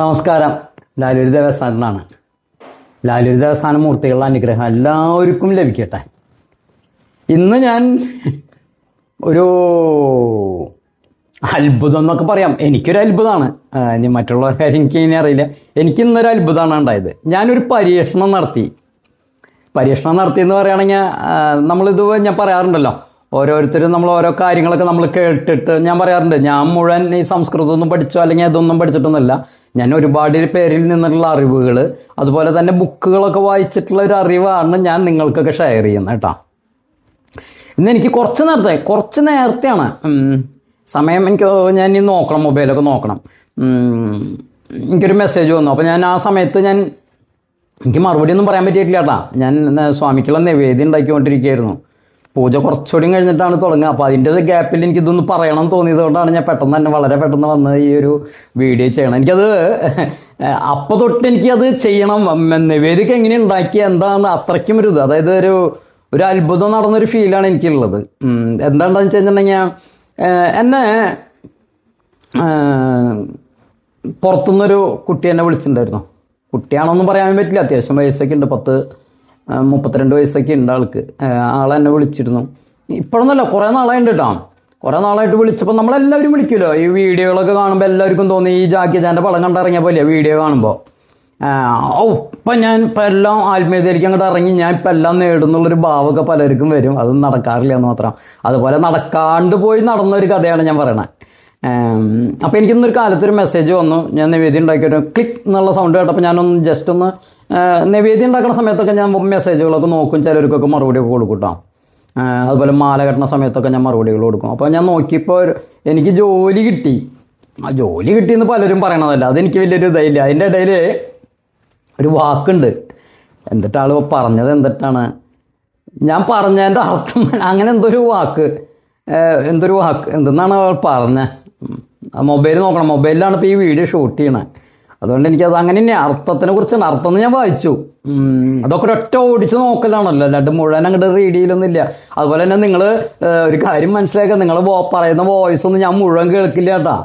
നമസ്കാരം. ലാലൂർ ദേവസ്ഥാനത്താണ് ലാലൂർ ദേവസ്ഥാന മൂർത്തികളുടെ അനുഗ്രഹം എല്ലാവർക്കും ലഭിക്കട്ടെ. ഇന്ന് ഞാൻ ഒരു അത്ഭുതം എന്നൊക്കെ പറയാം. എനിക്കൊരു അത്ഭുതമാണ്. ഇനി മറ്റുള്ള കാര്യം എനിക്ക് ഇനി അറിയില്ല. എനിക്ക് ഇന്നൊരു അത്ഭുതമാണ് ഉണ്ടായത്. ഞാനൊരു പരീക്ഷണം നടത്തി. പരീക്ഷണം നടത്തി നടത്തിയെന്ന് പറയുകയാണെങ്കിൽ നമ്മളിത് ഞാൻ പറയാറുണ്ടല്ലോ. ഓരോരുത്തരും നമ്മൾ ഓരോ കാര്യങ്ങളൊക്കെ നമ്മൾ കേട്ടിട്ട് ഞാൻ പറയാറുണ്ട് ഞാൻ മുഴുവൻ ഈ സംസ്കൃതമൊന്നും പഠിച്ചോ അല്ലെങ്കിൽ അതൊന്നും പഠിച്ചിട്ടൊന്നുമില്ല. ഞാൻ ഒരുപാട് പേരിൽ നിന്നുള്ള അറിവുകൾ അതുപോലെ തന്നെ ബുക്കുകളൊക്കെ വായിച്ചിട്ടുള്ള ഒരു അറിവാണ് ഞാൻ നിങ്ങൾക്കൊക്കെ ഷെയർ ചെയ്യുന്നത് കേട്ടോ. ഇന്ന് എനിക്ക് കുറച്ച് നേരത്തെ കുറച്ച് നേരത്തെയാണ് സമയം എനിക്ക് ഞാൻ ഇനി നോക്കണം മൊബൈലൊക്കെ നോക്കണം. എനിക്കൊരു മെസ്സേജ് വന്നു. അപ്പോൾ ഞാൻ ആ സമയത്ത് ഞാൻ എനിക്ക് മറുപടി ഒന്നും പറയാൻ പറ്റിയിട്ടില്ല കേട്ടാ. ഞാൻ സ്വാമിക്കുള്ള നിവേദി ഉണ്ടാക്കിക്കൊണ്ടിരിക്കുകയായിരുന്നു. പൂജ കുറച്ചുകൂടി കഴിഞ്ഞിട്ടാണ് തുടങ്ങുക. അപ്പോൾ അതിന്റെ ഗ്യാപ്പിൽ എനിക്ക് ഇതൊന്ന് പറയണം എന്ന് തോന്നിയത് കൊണ്ടാണ് ഞാൻ പെട്ടെന്ന് തന്നെ വളരെ പെട്ടെന്ന് വന്ന് ഈ ഒരു വീഡിയോ ചെയ്യണം. എനിക്കത് അപ്പോൾ തൊട്ട് എനിക്കത് ചെയ്യണം. നിവേദിക എങ്ങനെ ഉണ്ടാക്കി എന്താണ് അത്രയ്ക്കും ഒരു ഇത്. അതായത് ഒരു ഒരു അത്ഭുതം നടന്നൊരു ഫീലാണ് എനിക്കുള്ളത്. എന്താണെന്ന് വെച്ച് കഴിഞ്ഞിട്ടുണ്ടെങ്കിൽ എന്നെ പുറത്തുനിന്നൊരു കുട്ടി എന്നെ വിളിച്ചിട്ടുണ്ടായിരുന്നു. കുട്ടിയാണോന്നും പറയാൻ പറ്റില്ല. അത്യാവശ്യം വയസ്സൊക്കെ ഉണ്ട്. പത്ത് മുപ്പത്തിരണ്ട് വയസ്സൊക്കെ ഉണ്ട് ആൾക്ക്. ആളെ എന്നെ വിളിച്ചിരുന്നു. ഇപ്പോഴൊന്നല്ല കുറേ നാളായിട്ട് കേട്ടോ കുറേ നാളായിട്ട് വിളിച്ചപ്പോൾ നമ്മളെല്ലാവരും വിളിക്കുമല്ലോ ഈ വീഡിയോകളൊക്കെ കാണുമ്പോൾ എല്ലാവർക്കും തോന്നി ഈ ജാക്കി ജാന്റെ പടം കണ്ടിറങ്ങിയ പോലെ വീഡിയോ കാണുമ്പോൾ ഓ ഇപ്പം ഞാൻ ഇപ്പം എല്ലാം ആത്മീയതയിലേക്ക് അങ്ങോട്ട് ഇറങ്ങി ഞാൻ ഇപ്പം എല്ലാം നേടുന്നുള്ളൊരു ഭാവമൊക്കെ പലർക്കും വരും. അത് നടക്കാറില്ല എന്ന് മാത്രം. അതുപോലെ നടക്കാണ്ട് പോയി നടന്നൊരു കഥയാണ് ഞാൻ പറയണത് അപ്പോൾ എനിക്കിന്നൊരു കാലത്തൊരു മെസ്സേജ് വന്നു. ഞാൻ നിവേദി ഉണ്ടാക്കിയൊരു ക്ലിക്ക് എന്നുള്ള സൗണ്ട് കേട്ടപ്പോൾ ഞാനൊന്ന് ജസ്റ്റ് ഒന്ന് നിവേദ്യം ഉണ്ടാക്കുന്ന സമയത്തൊക്കെ ഞാൻ മെസ്സേജുകളൊക്കെ നോക്കും. ചിലർക്കൊക്കെ മറുപടിയൊക്കെ കൊടുക്കും കേട്ടോ. അതുപോലെ മാല കെട്ടുന്ന സമയത്തൊക്കെ ഞാൻ മറുപടികൾ കൊടുക്കും. അപ്പോൾ ഞാൻ നോക്കിയപ്പോൾ എനിക്ക് ജോലി കിട്ടി. ആ ജോലി കിട്ടിയെന്ന് പലരും പറയണതല്ല. അതെനിക്ക് വലിയൊരു ഇതായില്ല. അതിന്റെ ഇടയിൽ ഒരു വാക്കുണ്ട്. എന്നിട്ടാൾ പറഞ്ഞത് എന്തിട്ടാണ്? ഞാൻ പറഞ്ഞതിന്റെ അർത്ഥം അങ്ങനെ എന്തൊരു വാക്ക്? എന്തൊരു വാക്ക്? എന്തെന്നാണ് അവൾ പറഞ്ഞത് മൊബൈൽ നോക്കണം. മൊബൈലിലാണ് ഇപ്പോൾ ഈ വീഡിയോ ഷൂട്ട് ചെയ്യണത് അതുകൊണ്ട് എനിക്കത് അങ്ങനെ തന്നെ അർത്ഥത്തിനെ കുറിച്ചാണ്. അർത്ഥം ഞാൻ വായിച്ചു. അതൊക്കെ ഒരൊറ്റ ഓടിച്ച് നോക്കലാണല്ലോ. അല്ലാണ്ട് മുഴുവൻ അങ്ങോട്ട് റീഡ് ചെയ്യലൊന്നുമില്ല. അതുപോലെ തന്നെ നിങ്ങൾ ഒരു കാര്യം മനസ്സിലാക്കുക. നിങ്ങൾ പറയുന്ന വോയിസ് ഒന്നും ഞാൻ മുഴുവൻ കേൾക്കില്ല കേട്ടാ.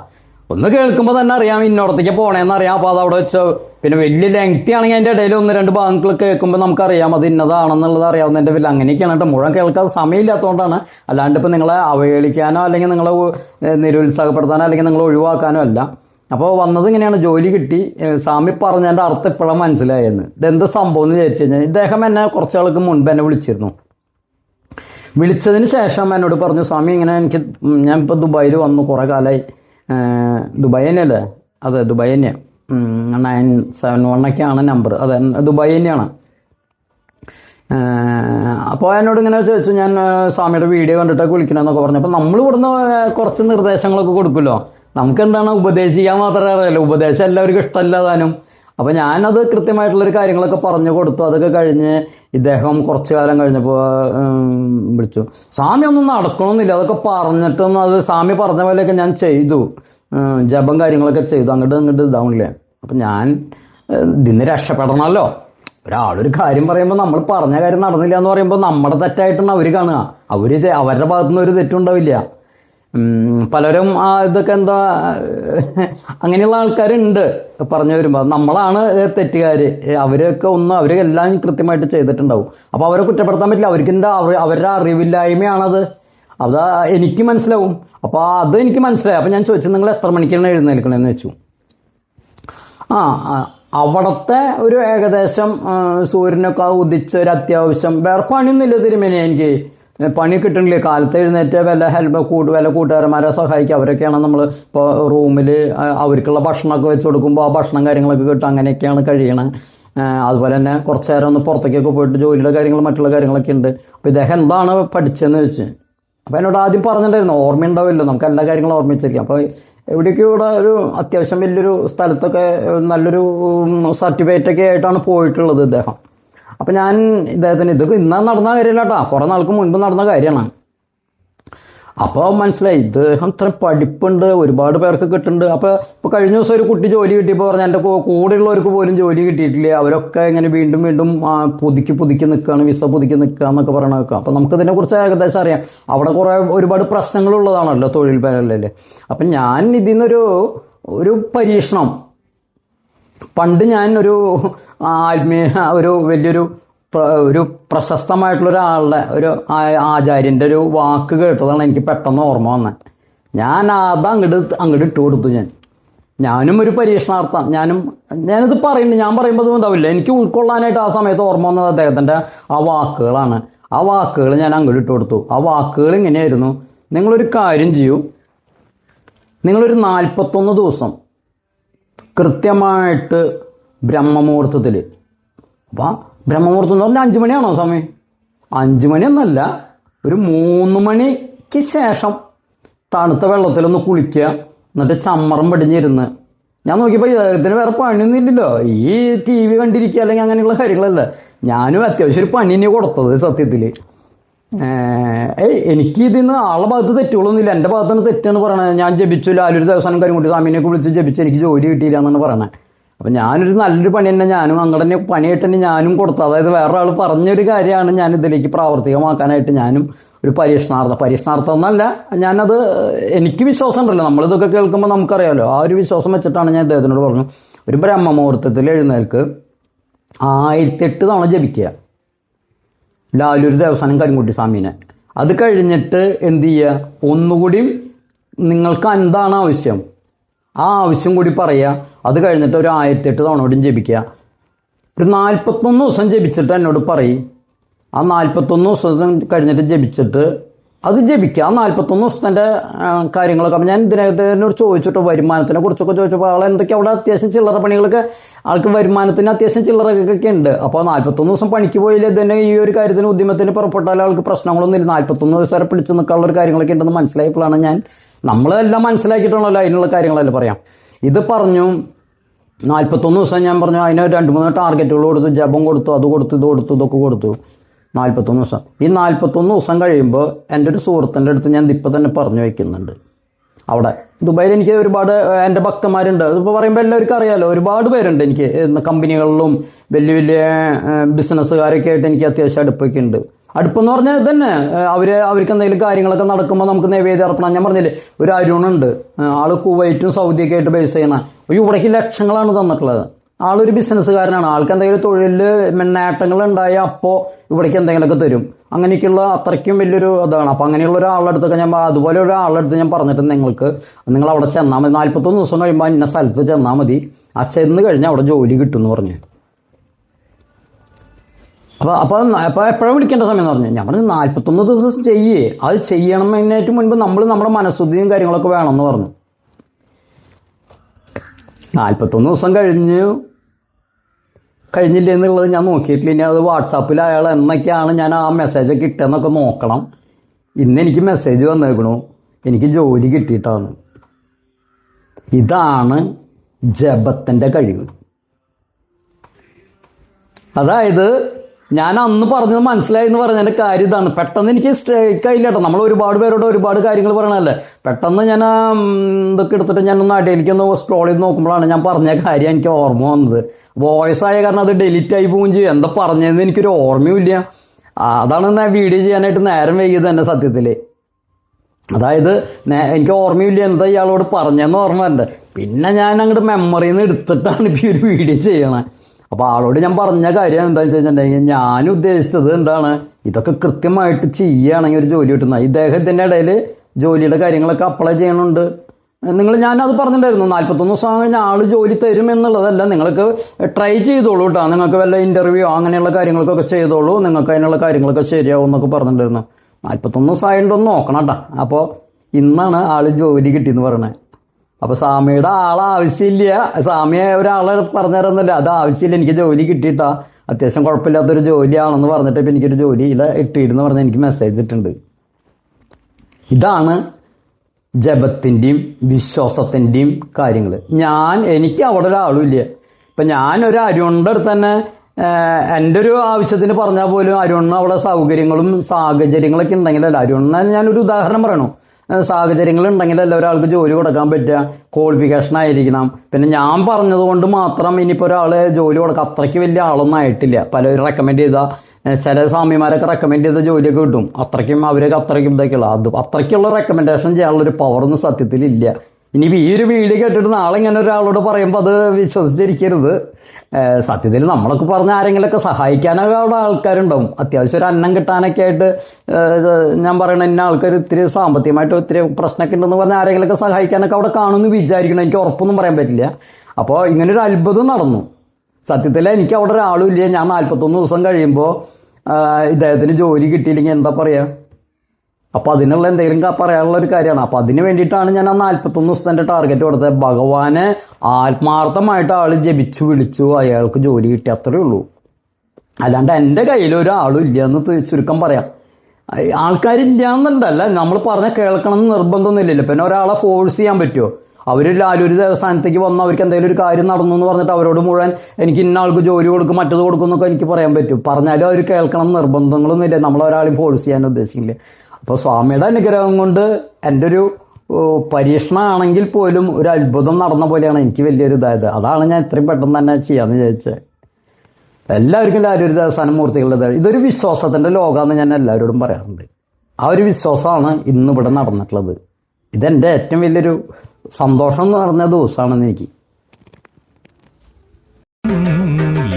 ഒന്ന് കേൾക്കുമ്പോൾ തന്നെ അറിയാം ഇന്നോടത്തേക്ക് പോണേന്ന് അറിയാം. അപ്പോൾ അത് അവിടെ വെച്ച് പിന്നെ വലിയ ലെങ്തി ആണെങ്കിൽ അതിന്റെ ഇടയിൽ ഒന്ന് രണ്ട് ഭാഗങ്ങൾ കേൾക്കുമ്പോൾ നമുക്കറിയാം അത് ഇന്നതാണെന്നുള്ളത് അറിയാവുന്നതിന്റെ പേരിൽ അങ്ങനെയൊക്കെയാണ് കേട്ടോ. മുഴുവൻ കേൾക്കാൻ സമയമില്ലാത്തതുകൊണ്ടാണ് അല്ലാണ്ട് ഇപ്പം നിങ്ങളെ അവഹേളിക്കാനോ അല്ലെങ്കിൽ നിങ്ങളെ നിരുത്സാഹപ്പെടുത്താനോ അല്ലെങ്കിൽ നിങ്ങളെ ഒഴിവാക്കാനോ അല്ല. അപ്പോൾ വന്നത് ഇങ്ങനെയാണ്. ജോലി കിട്ടി. സ്വാമി പറഞ്ഞതിന്റെ അർത്ഥം ഇപ്പോഴാണ് മനസ്സിലായെന്ന്. ഇതെന്ത് സംഭവം എന്ന് വിചാരിച്ചു കഴിഞ്ഞാൽ ഇദ്ദേഹം എന്നെ കുറച്ച് ആൾക്ക് മുൻപ് എന്നെ വിളിച്ചിരുന്നു. വിളിച്ചതിന് ശേഷം എന്നോട് പറഞ്ഞു സ്വാമി ഇങ്ങനെ എനിക്ക് ഞാൻ ഇപ്പോൾ ദുബായിൽ വന്നു. കുറേ കാലമായി ദുബായ് തന്നെയല്ലേ? അതെ ദുബായ് തന്നെയാണ് നയൻ സെവൻ വണ്ണൊക്കെയാണ് നമ്പർ. അതെ ദുബായ് തന്നെയാണ്. അപ്പോൾ എന്നോട് ഇങ്ങനെ ചോദിച്ചു ഞാൻ സ്വാമിയുടെ വീഡിയോ കണ്ടിട്ടൊക്കെ വിളിക്കണമെന്നൊക്കെ പറഞ്ഞു അപ്പോൾ നമ്മൾ ഇവിടുന്ന് കുറച്ച് നിർദ്ദേശങ്ങളൊക്കെ കൊടുക്കുമല്ലോ. നമുക്ക് എന്താണ് ഉപദേശിക്കാൻ മാത്രമേ അറിയാലോ ഉപദേശം എല്ലാവർക്കും ഇഷ്ടമല്ല താനും. അപ്പോൾ ഞാനത് കൃത്യമായിട്ടുള്ളൊരു കാര്യങ്ങളൊക്കെ പറഞ്ഞു കൊടുത്തു. അതൊക്കെ കഴിഞ്ഞ് ഇദ്ദേഹം കുറച്ച് കാലം കഴിഞ്ഞപ്പോൾ വിളിച്ചു. സ്വാമി ഒന്നും നടക്കണമെന്നില്ല അതൊക്കെ പറഞ്ഞിട്ടൊന്നും അത് സ്വാമി പറഞ്ഞ പോലെയൊക്കെ ഞാൻ ചെയ്തു. ജപം കാര്യങ്ങളൊക്കെ ചെയ്തു. അങ്ങോട്ട് ഇങ്ങോട്ട് ഇതാവണില്ലേ. അപ്പം ഞാൻ ഇതിന് രക്ഷപ്പെടണമല്ലോ. ഒരാളൊരു കാര്യം പറയുമ്പോൾ നമ്മൾ പറഞ്ഞ കാര്യം നടന്നില്ല എന്ന് പറയുമ്പോൾ നമ്മുടെ തെറ്റായിട്ടാണ് അവർ കാണുക. അവർ അവരുടെ ഭാഗത്തുനിന്ന് ഒരു തെറ്റുണ്ടാവില്ല പലരും ഇതൊക്കെ എന്താ അങ്ങനെയുള്ള ആൾക്കാരുണ്ട് പറഞ്ഞു വരുമ്പോൾ നമ്മളാണ് തെറ്റുകാർ അവരൊക്കെ ഒന്ന് അവരെല്ലാം കൃത്യമായിട്ട് ചെയ്തിട്ടുണ്ടാവും. അപ്പോൾ അവരെ കുറ്റപ്പെടുത്താൻ പറ്റില്ല. അവർക്ക് എന്താ അവർ അവരുടെ അറിവില്ലായ്മയാണത്. അത് എനിക്ക് മനസ്സിലാവും. അപ്പോൾ അത് എനിക്ക് മനസ്സിലായി. അപ്പോൾ ഞാൻ ചോദിച്ചു നിങ്ങൾ എത്ര മണിക്കാണ് എഴുന്നേൽക്കണമെന്ന് വെച്ചു? ആ അവിടത്തെ ഒരു ഏകദേശം സൂര്യനൊക്കെ ഉദിച്ച ഒരു അത്യാവശ്യം വേറെ പണിയൊന്നുമില്ല തിരുമേനി എനിക്ക്. പണി കിട്ടണില്ല? കാലത്ത് എഴുന്നേറ്റ് വില ഹെൽപ്പ് കൂട്ട് വില കൂട്ടുകാരന്മാരെ സഹായിക്കുക അവരൊക്കെയാണ് നമ്മൾ ഇപ്പോൾ റൂമിൽ അവർക്കുള്ള ഭക്ഷണമൊക്കെ വെച്ച് കൊടുക്കുമ്പോൾ ആ ഭക്ഷണം കാര്യങ്ങളൊക്കെ കിട്ടും. അങ്ങനെയൊക്കെയാണ് കഴിയണത് അതുപോലെ തന്നെ കുറച്ച് നേരം ഒന്ന് പുറത്തേക്കൊക്കെ പോയിട്ട് ജോലിയുടെ കാര്യങ്ങൾ മറ്റുള്ള കാര്യങ്ങളൊക്കെ ഉണ്ട്. അപ്പോൾ ഇദ്ദേഹം എന്താണ് പഠിച്ചതെന്ന് വെച്ച് അപ്പോൾ എന്നോട് ആദ്യം പറഞ്ഞിട്ടുണ്ടായിരുന്നു ഓർമ്മയുണ്ടാവില്ലോ നമുക്ക് എല്ലാ കാര്യങ്ങളും ഓർമ്മിച്ചിരിക്കാം. അപ്പോൾ എവിടേക്കും ഇവിടെ ഒരു അത്യാവശ്യം വലിയൊരു സ്ഥലത്തൊക്കെ നല്ലൊരു സർട്ടിഫിക്കറ്റ് ഒക്കെ ആയിട്ടാണ് പോയിട്ടുള്ളത് ഇദ്ദേഹം. അപ്പം ഞാൻ ഇദ്ദേഹത്തിന് ഇതൊക്കെ ഇന്നാ നടന്ന കാര്യമല്ല കേട്ടോ കുറേ നാൾക്ക് മുൻപ് നടന്ന കാര്യമാണ്. അപ്പോൾ മനസ്സിലായി ഇദ്ദേഹം ഇത്ര പഠിപ്പുണ്ട് ഒരുപാട് പേർക്ക് കിട്ടുന്നുണ്ട്. അപ്പോൾ ഇപ്പോൾ കഴിഞ്ഞ ദിവസം ഒരു കുട്ടി ജോലി കിട്ടിയപ്പോൾ പറഞ്ഞാൽ എന്റെ കൂടെയുള്ളവർക്ക് പോലും ജോലി കിട്ടിയിട്ടില്ല. അവരൊക്കെ ഇങ്ങനെ വീണ്ടും വീണ്ടും പുതുക്കി പുതുക്കി നിൽക്കുകയാണ് വിസ പുതുക്കി നിൽക്കുക എന്നൊക്കെ പറയണ കേൾക്കാം അപ്പോൾ നമുക്ക് ഇതിനെക്കുറിച്ച് ഏകദേശം അറിയാം. അവിടെ കുറേ ഒരുപാട് പ്രശ്നങ്ങളുള്ളതാണല്ലോ തൊഴിൽ മേഖലയിൽ അപ്പം ഞാൻ ഇതിൽ നിന്നൊരു ഒരു പരീക്ഷണം. പണ്ട് ഞാൻ ഒരു ആത്മീയ ഒരു വലിയൊരു ഒരു പ്രശസ്തമായിട്ടുള്ള ഒരാളുടെ ഒരു ആചാര്യന്റെ ഒരു വാക്ക് കേട്ടതാണ് എനിക്ക് പെട്ടെന്ന് ഓർമ്മ വന്നത്. ഞാൻ അത് അങ്ങോട്ട് അങ്ങോട്ട് ഇട്ട് കൊടുത്തു ഞാൻ. ഞാനും ഒരു പരീക്ഷണാർത്ഥം ഞാനും ഞാനിത് പറയുന്നു ഞാൻ പറയുമ്പോൾ അതും ഉണ്ടാവില്ല. എനിക്ക് ഉൾക്കൊള്ളാനായിട്ട് ആ സമയത്ത് ഓർമ്മ വന്നത് അദ്ദേഹത്തിന്റെ ആ വാക്കുകളാണ്. ആ വാക്കുകൾ ഞാൻ അങ്ങോട്ട് ഇട്ട് കൊടുത്തു. ആ വാക്കുകൾ ഇങ്ങനെയായിരുന്നു. നിങ്ങളൊരു കാര്യം ചെയ്യൂ. നിങ്ങളൊരു നാൽപ്പത്തൊന്ന് ദിവസം കൃത്യമായിട്ട് ബ്രഹ്മമുഹൂർത്തത്തിൽ അപ്പം ബ്രഹ്മമുഹൂർത്തം എന്ന് പറഞ്ഞാൽ അഞ്ച് മണിയാണോ സമയം അഞ്ച് മണിയൊന്നല്ല ഒരു മൂന്ന് മണിക്ക് ശേഷം തണുത്ത വെള്ളത്തിലൊന്ന് കുളിക്കുക എന്നിട്ട് ചമ്മറം പടിഞ്ഞിരുന്ന്. ഞാൻ നോക്കിയപ്പോൾ ഇതിന് വേറെ പണിയൊന്നും ഇല്ലല്ലോ ഈ ടി വി കണ്ടിരിക്കുക അല്ലെങ്കിൽ അങ്ങനെയുള്ള കാര്യങ്ങളല്ല. ഞാനും അത്യാവശ്യം ഒരു പണി തന്നെ കൊടുത്തത് സത്യത്തിൽ ഏയ് എനിക്ക് ഇതിന്ന് ആളെ ഭാഗത്ത് തെറ്റുകളൊന്നുമില്ല. എന്റെ ഭാഗത്തുനിന്ന് തെറ്റെന്ന് പറയണത്. ഞാൻ ജപിച്ചു ലാലൊരു ദിവസം കൂട്ടി സ്വാമിനെയൊക്കെ വിളിച്ച് ജപിച്ച് എനിക്ക് ജോലി കിട്ടിയില്ല എന്നാണ് പറയണത്. അപ്പം ഞാനൊരു നല്ലൊരു പണി തന്നെ ഞാനും അങ്ങനെ തന്നെ പണിയായിട്ട് തന്നെ ഞാനും കൊടുത്തു. അതായത് വേറെ ആൾ പറഞ്ഞൊരു കാര്യമാണ് ഞാൻ ഇതിലേക്ക് പ്രാവർത്തികമാക്കാനായിട്ട് ഞാനും ഒരു പരീക്ഷണാർത്ഥം. പരീക്ഷണാർത്ഥം എന്നല്ല ഞാനത് എനിക്ക് വിശ്വാസം ഉണ്ടല്ലോ നമ്മളിതൊക്കെ കേൾക്കുമ്പോൾ നമുക്കറിയാമല്ലോ ആ ഒരു വിശ്വാസം വെച്ചിട്ടാണ് ഞാൻ അദ്ദേഹത്തിനോട് പറഞ്ഞു ഒരു ബ്രഹ്മ മുഹൂർത്തത്തിൽ എഴുന്നേൽക്ക് ആയിരത്തെട്ട് തവണ ജപിക്കുക. ലാലൂർ ദേവസ്ഥാനം കരിങ്കുട്ടി സ്വാമീനെ. അത് കഴിഞ്ഞിട്ട് എന്ത് ചെയ്യുക? ഒന്നുകൂടിയും നിങ്ങൾക്ക് എന്താണ് ആവശ്യം. ആ ആവശ്യം കൂടി പറയുക അത് കഴിഞ്ഞിട്ട് ഒരു ആയിരത്തെട്ട് തവണ കൂടിയും ജപിക്കുക ഒരു നാൽപ്പത്തൊന്ന് ദിവസം ജപിച്ചിട്ട് എന്നോട് പറയും. ആ നാൽപ്പത്തൊന്ന് ദിവസം കഴിഞ്ഞിട്ട് ജപിച്ചിട്ട് അത് ജപിക്കുക ആ നാൽപ്പത്തൊന്ന് ദിവസത്തിന്റെ കാര്യങ്ങളൊക്കെ. ഞാൻ ഇതിനകത്തിനോട് ചോദിച്ചിട്ട് വരുമാനത്തിനെ കുറിച്ചൊക്കെ ചോദിച്ചപ്പോൾ ആൾ എന്തൊക്കെ അവിടെ അത്യാവശ്യം ചില്ലറ പണികളൊക്കെ ആൾക്ക് വരുമാനത്തിന് അത്യാവശ്യം ചില്ലറൊക്കെ ഉണ്ട്. അപ്പോൾ നാൽപ്പത്തൊന്ന് ദിവസം പണിക്ക് പോയില്ല? തന്നെ ഈ ഒരു കാര്യത്തിന് ഉദ്യമത്തിന് പുറപ്പെട്ടാൽ ആൾക്ക് പ്രശ്നങ്ങളൊന്നും ഇല്ല. നാൽപ്പത്തൊന്ന് ദിവസം വരെ പിടിച്ച് നിൽക്കാനുള്ള ഒരു കാര്യങ്ങളൊക്കെ ഉണ്ടെന്ന് മനസ്സിലായപ്പോഴാണ് ഞാൻ നമ്മളെല്ലാം മനസ്സിലാക്കിയിട്ടുള്ള അതിനുള്ള കാര്യങ്ങളല്ലേ പറയാം. ഇത് പറഞ്ഞു നാൽപ്പത്തൊന്ന് ദിവസം ഞാൻ പറഞ്ഞു അതിന് രണ്ട് മൂന്ന് ടാർഗറ്റുകൾ കൊടുത്തു ജപം കൊടുത്തു അത് കൊടുത്തു ഇത് കൊടുത്തു ഇതൊക്കെ കൊടുത്തു. നാൽപ്പത്തൊന്ന് ദിവസം. ഈ നാൽപ്പത്തൊന്ന് ദിവസം കഴിയുമ്പോൾ എന്റെ ഒരു സുഹൃത്തിന്റെ അടുത്ത് ഞാൻ ഇപ്പം തന്നെ പറഞ്ഞു വയ്ക്കുന്നുണ്ട്. അവിടെ ദുബായിൽ എനിക്ക് ഒരുപാട് എന്റെ ഭക്തന്മാരുണ്ട്. അതിപ്പോൾ പറയുമ്പോൾ എല്ലാവർക്കും അറിയാമല്ലോ ഒരുപാട് പേരുണ്ട് എനിക്ക്. കമ്പനികളിലും വലിയ വലിയ ബിസിനസ്സുകാരൊക്കെ ആയിട്ട് എനിക്ക് അത്യാവശ്യം അടുപ്പൊക്കെ ഉണ്ട്. അടുപ്പെന്ന് പറഞ്ഞാൽ ഇതന്നെ. ഏഹ്, അവർ അവർക്ക് എന്തെങ്കിലും കാര്യങ്ങളൊക്കെ നടക്കുമ്പോൾ നമുക്ക് നൈവേദ്യം അർപ്പണം. ഞാൻ പറഞ്ഞില്ലേ ഒരു അരുണുണ്ട്. ആൾ കുവൈറ്റും സൗദിയൊക്കെ ആയിട്ട് ബേസ് ചെയ്യണ. ഇവിടേക്ക് ലക്ഷങ്ങളാണ് തന്നിട്ടുള്ളത്. ആളൊരു ബിസിനസ്സുകാരനാണ് ആൾക്ക് എന്തെങ്കിലും തൊഴിൽ നേട്ടങ്ങൾ ഉണ്ടായ അപ്പോൾ ഇവിടേക്ക് എന്തെങ്കിലുമൊക്കെ തരും. അങ്ങനെയൊക്കെയുള്ള അത്രയ്ക്കും വലിയൊരു ഇതാണ്. അപ്പോൾ അങ്ങനെയുള്ള ഒരാളുടെ അടുത്തൊക്കെ ഞാൻ അതുപോലെ ഒരാളുടെ അടുത്ത് ഞാൻ പറഞ്ഞിട്ട് നിങ്ങൾക്ക്. നിങ്ങൾ അവിടെ ചെന്നാൽ മതി. നാൽപ്പത്തൊന്ന് ദിവസം കഴിയുമ്പോൾ ഇന്ന സ്ഥലത്ത് ചെന്നാൽ മതി. ആ ചെന്ന് കഴിഞ്ഞാൽ അവിടെ ജോലി കിട്ടും എന്ന് പറഞ്ഞു. അപ്പോൾ അപ്പോൾ അപ്പോൾ എപ്പോഴാണ് വിളിക്കേണ്ട സമയം എന്ന് പറഞ്ഞു. ഞാൻ പറഞ്ഞു നാൽപ്പത്തൊന്ന് ദിവസം ചെയ്യേ. അത് ചെയ്യണമെന്നേറ്റ് മുൻപ് നമ്മൾ നമ്മുടെ മനസ്സുദ്ധിയും കാര്യങ്ങളൊക്കെ വേണമെന്ന് പറഞ്ഞു. നാൽപ്പത്തൊന്ന് ദിവസം കഴിഞ്ഞു. കഴിഞ്ഞില്ല എന്നുള്ളത് ഞാൻ നോക്കിയിട്ടില്ല. ഇനി അത് വാട്സാപ്പിൽ അയാൾ എന്നൊക്കെയാണ് ഞാൻ ആ മെസ്സേജൊക്കെ ഇട്ടതെന്നൊക്കെ നോക്കണം. ഇന്ന് എനിക്ക് മെസ്സേജ് വന്നേക്കണു. എനിക്ക് ജോലി കിട്ടിയിട്ടാണ്. ഇതാണ് ജപത്തിന്റെ കഴിവ്. അതായത് ഞാൻ അന്ന് പറഞ്ഞത് മനസ്സിലായി എന്ന് പറഞ്ഞ പറഞ്ഞതിന്റെ കാര്യം ഇതാണ്. പെട്ടെന്ന് എനിക്ക് സ്ട്രൈക്ക് ആയില്ല കേട്ടോ നമ്മൾ ഒരുപാട് പേരോട് ഒരുപാട് കാര്യങ്ങൾ പറയണല്ലേ പെട്ടെന്ന് ഞാൻ ഇതൊക്കെ എടുത്തിട്ട് ഞാനൊന്ന് അടിയിലേക്കൊന്ന് സ്ക്രോൾ ചെയ്ത് നോക്കുമ്പോഴാണ് ഞാൻ പറഞ്ഞ കാര്യം എനിക്ക് ഓർമ്മ വന്നത്. വോയിസ് ആയ കാരണം അത് ഡിലീറ്റ് ആയി പോവുകയും ചെയ്യും. എന്താ പറഞ്ഞതെന്ന് എനിക്കൊരു ഓർമ്മയില്ല അതാണ് ഞാൻ വീഡിയോ ചെയ്യാനായിട്ട് നേരം വൈകിയത് തന്നെ സത്യത്തിൽ അതായത് എനിക്ക് ഓർമ്മയില്ല എന്താ ഇയാളോട് പറഞ്ഞതെന്ന് ഓർമ്മ വരണ്ടേ. പിന്നെ ഞാൻ അങ്ങോട്ട് മെമ്മറിയിൽ നിന്ന് എടുത്തിട്ടാണ് ഈ ഒരു വീഡിയോ ചെയ്യണേ. അപ്പോൾ ആളോട് ഞാൻ പറഞ്ഞ കാര്യം എന്താണെന്ന് വെച്ചിട്ടുണ്ടെങ്കിൽ ഞാൻ ഉദ്ദേശിച്ചത് എന്താണ്? ഇതൊക്കെ കൃത്യമായിട്ട് ചെയ്യുകയാണെങ്കിൽ ഒരു ജോലി കിട്ടുന്ന ഇദ്ദേഹത്തിന്റെ ഇടയിൽ ജോലിയുടെ കാര്യങ്ങളൊക്കെ അപ്ലൈ ചെയ്യണുണ്ട്. നിങ്ങൾ ഞാനത് പറഞ്ഞിട്ടുണ്ടായിരുന്നു നാൽപ്പത്തൊന്ന് ദിവസം കഴിഞ്ഞാൽ ആൾ ജോലി തരും എന്നുള്ളതല്ല നിങ്ങൾക്ക് ട്രൈ ചെയ്തോളൂ കേട്ടോ നിങ്ങൾക്ക് വല്ല ഇന്റർവ്യൂ അങ്ങനെയുള്ള കാര്യങ്ങൾക്കൊക്കെ ചെയ്തോളൂ നിങ്ങൾക്ക് അതിനുള്ള കാര്യങ്ങളൊക്കെ ശരിയാവും എന്നൊക്കെ പറഞ്ഞിട്ടുണ്ടായിരുന്നു. നാൽപ്പത്തൊന്ന് ദിവസം ആയതുകൊണ്ടൊന്ന് നോക്കണം കേട്ടോ അപ്പോൾ ഇന്നാണ് ആൾ ജോലി കിട്ടിയെന്ന് പറയണത് അപ്പോൾ സ്വാമിയുടെ ആളെ ആവശ്യമില്ല സ്വാമിയെ ഒരാളെ പറഞ്ഞു തരുന്നില്ല അത് ആവശ്യമില്ല. എനിക്ക് ജോലി കിട്ടിയിട്ടാ. അത്യാവശ്യം കുഴപ്പമില്ലാത്തൊരു ജോലിയാണെന്ന് പറഞ്ഞിട്ട് ഇപ്പം എനിക്കൊരു ജോലി ഇല്ല ഇട്ടിരുന്ന് പറഞ്ഞ് എനിക്ക് മെസ്സേജ് ഇട്ടുണ്ട് ഇതാണ് ജപത്തിന്റെയും വിശ്വാസത്തിന്റെയും കാര്യങ്ങൾ ഞാൻ എനിക്ക് അവിടെ ഒരാളും ഇല്ല. ഇപ്പം ഞാൻ ഒരു അരുണിന്റെ അടുത്ത് തന്നെ എന്റെ ഒരു ആവശ്യത്തിന് പറഞ്ഞാൽ പോലും അരുണിന് അവിടെ സൗകര്യങ്ങളും സാഹചര്യങ്ങളൊക്കെ ഉണ്ടെങ്കിലല്ല. അരുണിനെ ഞാനൊരു ഉദാഹരണം പറയണു. സാഹചര്യങ്ങൾ ഉണ്ടെങ്കിലല്ല ഒരാൾക്ക് ജോലി കൊടുക്കാൻ പറ്റുക? ക്വാളിഫിക്കേഷൻ ആയിരിക്കണം. പിന്നെ ഞാൻ പറഞ്ഞതുകൊണ്ട് മാത്രം ഇനിയിപ്പോൾ ഒരാൾ ജോലി കൊടുക്കുക അത്രയ്ക്ക് വലിയ ആളൊന്നും ആയിട്ടില്ല. പലരും റെക്കമെൻഡ് ചെയ്ത ചില സ്വാമിമാരൊക്കെ റെക്കമെൻഡ് ചെയ്ത ജോലിയൊക്കെ കിട്ടും. അത്രയ്ക്കും അവരൊക്കെ അത്രയ്ക്കും ഇതൊക്കെയുള്ള. അത് അത്രയ്ക്കുള്ള റെക്കമെൻഡേഷൻ ചെയ്യാനുള്ള ഒരു പവറൊന്നും സത്യത്തിൽ ഇല്ല ഇനിയിപ്പോൾ ഈ ഒരു വീഡിയോ കേട്ടിട്ട് നാളെ ഇങ്ങനെ ഒരാളോട് പറയുമ്പോൾ അത് വിശ്വസിച്ചിരിക്കരുത്. സത്യത്തിൽ നമ്മളൊക്കെ പറഞ്ഞ ആരെങ്കിലുമൊക്കെ സഹായിക്കാനൊക്കെ അവിടെ ആൾക്കാരുണ്ടാവും. അത്യാവശ്യം ഒരു അന്നം കിട്ടാനൊക്കെ ആയിട്ട് ഞാൻ പറയണ ഇന്ന ആൾക്കാർ ഇത്തിരി സാമ്പത്തികമായിട്ട് ഒത്തിരി പ്രശ്നമൊക്കെ ഉണ്ടെന്ന് പറഞ്ഞാൽ ആരെങ്കിലുമൊക്കെ സഹായിക്കാനൊക്കെ അവിടെ കാണുമെന്ന് വിചാരിക്കണം? എനിക്ക് ഉറപ്പൊന്നും പറയാൻ പറ്റില്ല. അപ്പോൾ ഇങ്ങനൊരു അത്ഭുതം നടന്നു. സത്യത്തിൽ എനിക്ക് അവിടെ ഒരാളും ഇല്ല. ഞാൻ നാൽപ്പത്തൊന്ന് ദിവസം കഴിയുമ്പോൾ ഇദ്ദേഹത്തിന് ജോലി കിട്ടിയില്ലെങ്കിൽ എന്താ പറയുക അപ്പോൾ അതിനുള്ള എന്തെങ്കിലും പറയാനുള്ള ഒരു കാര്യമാണ്. അപ്പോൾ അതിന് വേണ്ടിയിട്ടാണ് ഞാൻ ആ നാൽപ്പത്തൊന്ന് ദിവസത്തെ ടാർഗറ്റ് കൊടുത്തത്. ഭഗവാനെ ആത്മാർത്ഥമായിട്ട് ആൾ ജപിച്ചു വിളിച്ചു അയാൾക്ക് ജോലി കിട്ടി അത്രേ ഉള്ളൂ. അല്ലാണ്ട് എന്റെ കയ്യിൽ ഒരാളും ഇല്ല എന്ന് ചുരുക്കം പറയാം. ആൾക്കാരില്ല എന്നുണ്ടല്ല. നമ്മൾ പറഞ്ഞ കേൾക്കണം എന്ന് നിർബന്ധമൊന്നുമില്ലല്ലോ. പിന്നെ ഒരാളെ ഫോഴ്സ് ചെയ്യാൻ പറ്റുമോ അവർ ലാലൂര് ദേവസ്ഥാനത്തേക്ക് വന്ന് അവർക്ക് എന്തെങ്കിലും ഒരു കാര്യം നടന്നു എന്ന് പറഞ്ഞിട്ട് അവരോട് മുഴുവൻ എനിക്ക് ഇന്ന ആൾക്ക് ജോലി കൊടുക്കും മറ്റത് കൊടുക്കും എന്നൊക്കെ എനിക്ക് പറയാൻ പറ്റും. പറഞ്ഞാലും അവർ കേൾക്കണം നിർബന്ധങ്ങളൊന്നുമില്ല. നമ്മൾ ഒരാളെയും ഫോഴ്സ് ചെയ്യാൻ ഉദ്ദേശിക്കില്ല അപ്പോൾ സ്വാമിയുടെ അനുഗ്രഹം കൊണ്ട് എന്റെ ഒരു പരീക്ഷണമാണെങ്കിൽ പോലും ഒരു അത്ഭുതം നടന്ന പോലെയാണ് എനിക്ക് വലിയൊരു ഇതായത്. അതാണ് ഞാൻ ഇത്രയും പെട്ടെന്ന് തന്നെ ചെയ്യാമെന്ന് വിചാരിച്ചത് എല്ലാവർക്കും ലാലൂര് ദേവസ്ഥാനം മൂർത്തികളുടെ ഇതൊരു വിശ്വാസത്തിന്റെ ലോകമെന്ന് ഞാൻ എല്ലാവരോടും പറയാറുണ്ട്. ആ ഒരു വിശ്വാസമാണ് ഇന്നിവിടെ നടന്നിട്ടുള്ളത്. ഇതെന്റെ ഏറ്റവും വലിയൊരു സന്തോഷം എന്ന് പറഞ്ഞ ദിവസമാണെന്ന് എനിക്ക്